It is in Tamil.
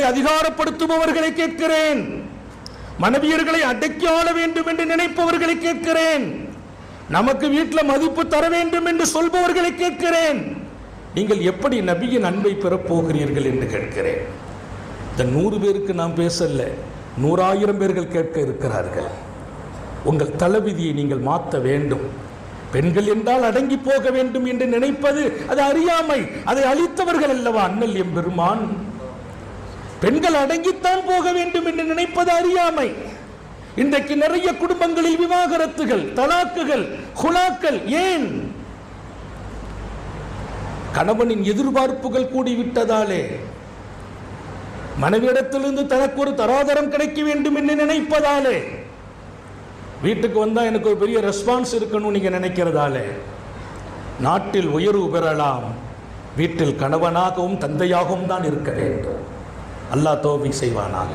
அதிகாரப்படுத்துபவர்களை கேட்கிறேன். மனைவியர்களை அடக்கி ஆள வேண்டும் என்று நினைப்பவர்களை கேட்கிறேன். நமக்கு வீட்டில் மதிப்பு தர வேண்டும் என்று சொல்பவர்களை கேட்கிறேன். நீங்கள் எப்படி நபியின் அன்பை பெறப்போகிறீர்கள் என்று கேட்கிறேன். இந்த நூறு பேருக்கு நாம் பேசல நூறாயிரம் பேர்கள் கேட்க இருக்கிறார்கள். உங்கள் தளபதியை நீங்கள் மாற்ற வேண்டும். பெண்கள் என்றால் அடங்கி போக வேண்டும் என்று நினைப்பது அது அறியாமை அதை அழித்தவர்கள் அல்லவா அண்ணல் எம்பெருமான்? பெண்கள் அடங்கித்தான் போக வேண்டும் என்று நினைப்பது அறியாமை. இன்றைக்கு நிறைய குடும்பங்களில் விவாகரத்துகள் தலாக்குகள் குலாக்கள் ஏன்? கணவனின் எதிர்பார்ப்புகள் கூடிவிட்டதாலே மனைவியிடத்திலிருந்து தனக்கு ஒரு தராதரம் கிடைக்க வேண்டும் என்று நினைப்பதாலே. வீட்டுக்கு வந்தா எனக்கு ஒரு பெரிய ரெஸ்பான்ஸ் இருக்கணும் நீங்க நினைக்கிறதாலே. நாட்டில் உயர்வு பெறலாம். வீட்டில் கணவனாகவும் தந்தையாகவும் தான் இருக்க வேண்டும். அல்லாஹ் தோபிக் செய்வானாக.